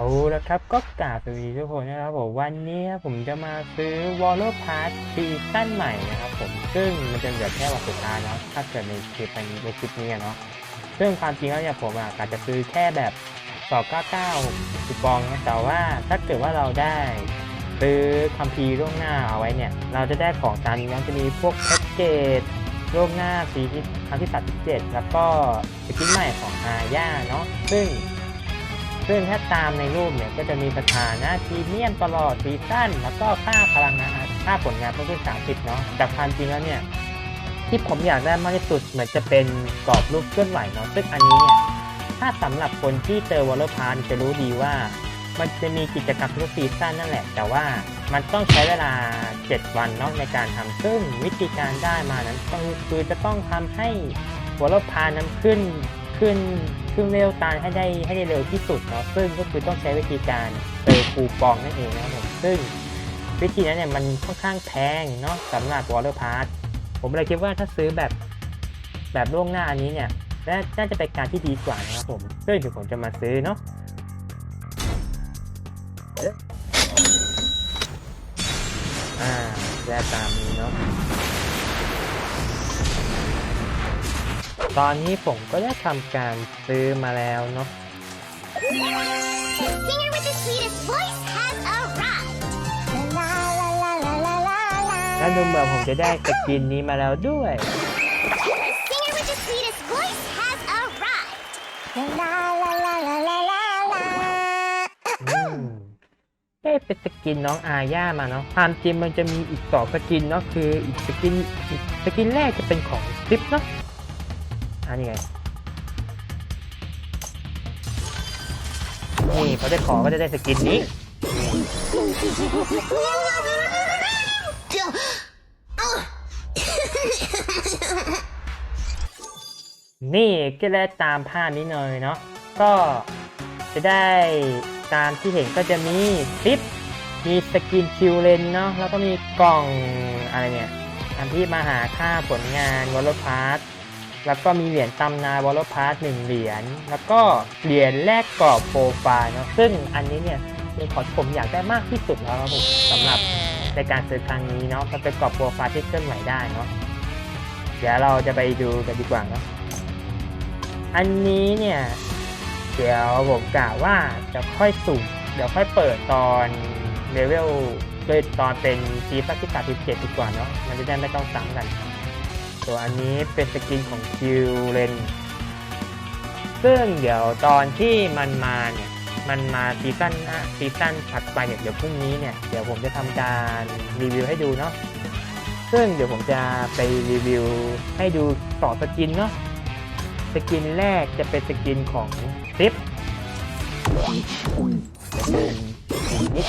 เอาละครับก็กราบสวัสดีทุกคนนะครับผมวันนี้ผมจะมาซื้อ w a l l e r Pass ซีซั่นใหม่นะครับผมซึ่งมันจะเหลือแค่วันสุดท้ายแล้วถ้าเกิดในคลิปนี้ในคลิปนี้เนาะซึ่งความจริงแล้วเนี่ยผมอาจจะซื้อแค่แบบ299คูปองนะแต่ว่าถ้าเกิดว่าเราได้ซื้อคัมภีร์ล่วงหน้าเอาไว้เนี่ย เราจะได้ของตามนี้นะจะมีพวกแพ็กเกจล่วงหน้าปีที่ครั้งที่37แล้วก็สกินใหม่ของอาญาเนาะซึ่ง ซึ่งถ้าตามในรูปเนี่ยก็จะมีสถานะพรีเมียมตลอดซีซั่นแล้วก็ค่าพลังงานค่าผลงานเพิ่มขึ้น30เนาะแต่ความจริงแล้วเนี่ยที่ผมอยากได้มากที่สุดเหมือนจะเป็นกรอบรูปเคลื่อนไหวเนาะซึ่งอันนี้เนี่ยถ้าสำหรับคนที่เจอวอลเลอร์พาร์จะรู้ดีว่า มันจะมีกิจกรรมทุกซีซั่นนั่นแหละ แต่ว่ามันต้องใช้เวลา 7 วันเนาะในการทำซึ่งวิธีการได้มานั้นต้องคือจะต้องทำให้วอลเลอร์พาร์นั้นขึ้น ขึ้นขึ้นเร็วตามให้ได้ให้ได้เร็วที่สุดเนาะซึ่งก็คือต้องใช้วิธีการเติมคูปองนั่นเองนะครับผมซึ่งวิธีนั้นเนี่ยมันค่อนข้างแพงเนาะสำหรับวอลเลอร์พาร์ทผมเลยคิดว่าถ้าซื้อแบบแบบล่วงหน้าอันนี้เนี่ยน่าน่าจะเป็นการที่ดีกว่านะครับผมซึ่งเดี๋ยวผมจะมาซื้อเนาะอ่าแยกตามนี้เนาะ ตอนนี้ผมก็ได้ทำการซื้อมาแล้วเนาะ The singer with the sweetest voice has arrived. La la la la la la la. แล้วดูเหมือนผมจะได้สกินนี้มาแล้วด้วย The singer with the sweetest voice has arrived. La la la la la la la. อืมได้เป็นสกินน้องอาญามาเนาะความจริงมันจะมีอีกสองสกินเนาะคืออีกสกินอีกสกินแรกจะเป็นของซิปเนาะ อันนี้ไงนี่พอได้ขอก็จะได้สกินนี้นี่ก็ได้ตามภาพนี้เลยเนาะก็จะได้ตามที่เห็นก็จะมีคลิป มีสกินคิวเลนเนาะแล้วก็มีกล่องอะไรเนี่ยอันที่มาหาค่าผลงานวอลล์พาร์ท แล้วก็มีเหรียญตำนานวอลล์พาร์ทหนึ่งเหรียญ แล้วก็เหรียญแลกกรอบโปรไฟล์เนาะ ซึ่งอันนี้เนี่ยเป็นของที่ผมอยากได้มากที่สุดแล้วครับผมสำหรับในการซื้อครั้งนี้เนาะมันเป็นกรอบโปรไฟล์ที่เคลื่อนไหวได้เนาะ เดี๋ยวเราจะไปดูกันดีกว่าเนาะ อันนี้เนี่ย เดี๋ยวผมกะว่าจะค่อยสุ่ม เดี๋ยวค่อยเปิดตอนเลเวลโดยตอนเป็นซีซั่นที่สามสิบเจ็ดดีกว่าเนาะ มันจะได้ไม่ต้องซ้ำกัน ตัวอันนี้เป็นสกินของคิวเลนซึ่งเดี๋ยวตอนที่มันมาเนี่ย มันมาซีซั่นซีซั่นถัดไปเนี่ยเดี๋ยวพรุ่งนี้เนี่ย เดี๋ยวผมจะทำการรีวิวให้ดูเนาะ ซึ่งเดี๋ยวผมจะไปรีวิวให้ดูต่อสกินเนาะ สกินแรกจะเป็นสกินของซิปนนิด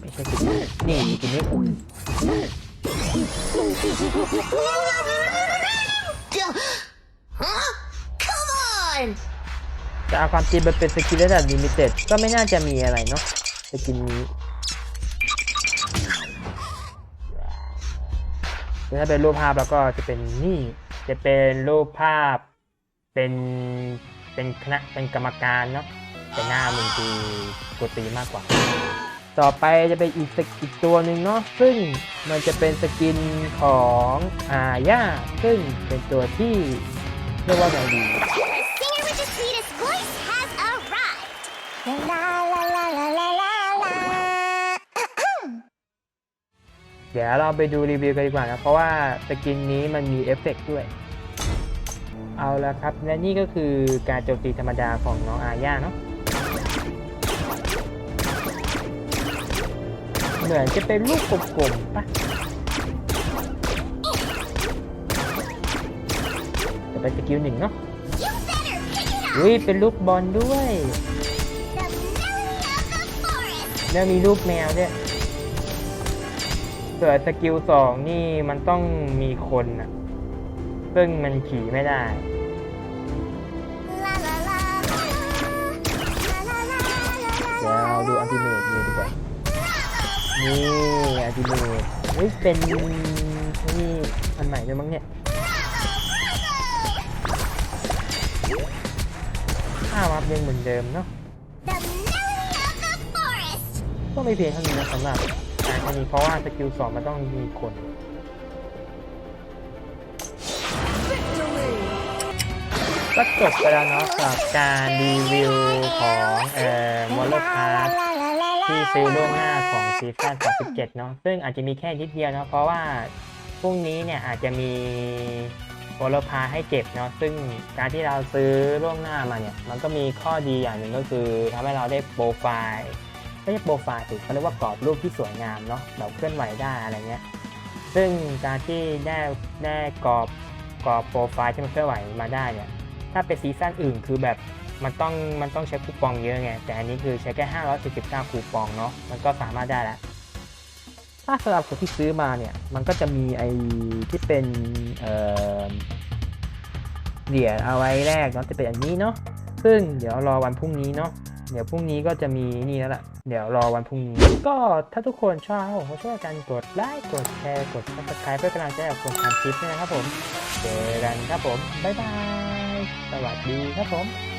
ไม่ใช่สกินนี่สกินนี้ Huh? Come on! แต่เอาความจริงมันเป็นสกินระดับลิมิเต็ดก็ไม่น่าจะมีอะไรเนาะสกินนี้แต่ถ้าเป็นรูปภาพแล้วก็จะเป็นนี่ จะเป็นรูปภาพ เป็นเป็นคณะเป็นกรรมการเนาะแต่หน้ามึงคือกดตีมากกว่า ต่อไปจะเป็นอีกสกอีกตัวหนึ่งเนาะซึ่งมันจะเป็นสกินของอาญาซึ่งเป็นตัวที่เรียกว่าไงดี The singer with the sweetest voice has arrived. La la la la la la la. เดี๋ยวเราไปดูรีวิวกันดีกว่านะเพราะว่าสกินนี้มันมีเอฟเฟกต์ด้วย เอาละครับ และนี่ก็คือการโจมตีธรรมดาของน้องอาญาเนาะ เหมือนจะเป็นลูกกลมๆปะจะเป็นสกิลหนึ่งเนาะอุ้ยเป็นลูกบอลด้วยแล้วมีรูปแมวด้วยส่วนสกิลสองนี่มันต้องมีคนอะซึ่งมันขี่ไม่ได้เดี๋ยวเราดูอัลติเมทดูดีกว่า นี่อัลติเมทเฮ้ยเป็นนี่อันใหม่ด้วยมั้งเนี่ยค่าวับยังเหมือนเดิมเนาะก็ไม่เพียงเท่านี้นะสำหรับการนี้เพราะว่าสกิลสองมันต้องมีคนก็จบไปแล้วเนาะสำหรับการรีวิวของเอ่อมอลลอร์พาร์ ทที่ซื้อล่วงหน้าของซีซั่น37 เนาะซึ่งอาจจะมีแค่นิดเดียวเนาะเพราะว่าพรุ่งนี้เนี่ยอาจจะมีมอลเลอร์พาร์ทให้เก็บเนาะซึ่งการที่เราซื้อล่วงหน้ามาเนี่ยมันก็มีข้อดีอย่างหนึ่งก็คือทำให้เราได้โปรไฟล์ไม่ใช่โปรไฟล์สิเขาเรียกว่ากรอบรูปที่สวยงามเนาะแบบเคลื่อนไหวได้อะไรเงี้ยซึ่งการที่ได้ได้กรอบกรอบโปรไฟล์ที่มันเคลื่อนไหวมาได้เนี่ยถ้าเป็นซีซั่นอื่นคือแบบ มันต้องมันต้องใช้คูปองเยอะไง แต่อันนี้คือใช้แค่549คูปองเนาะมันก็สามารถได้แล้วถ้าสำหรับคนที่ซื้อมาเนี่ย มันก็จะมีไอ้ที่เป็นเหรียญเอาไว้แรกเนาะจะเป็นอันนี้เนาะซึ่งเดี๋ยวรอวันพรุ่งนี้เนาะเดี๋ยวพรุ่งนี้ก็จะมีนี่แล้วล่ะ เดี๋ยวรอวันพรุ่งนี้ ก็ถ้าทุกคนชอบผมก็ช่วยกันกดไลค์กดแชร์กด subscribe เพื่อกำลังใจกับคนทำคลิปด้วยนะครับผมเจอกันครับผม บ๊ายบาย สวัสดีครับผม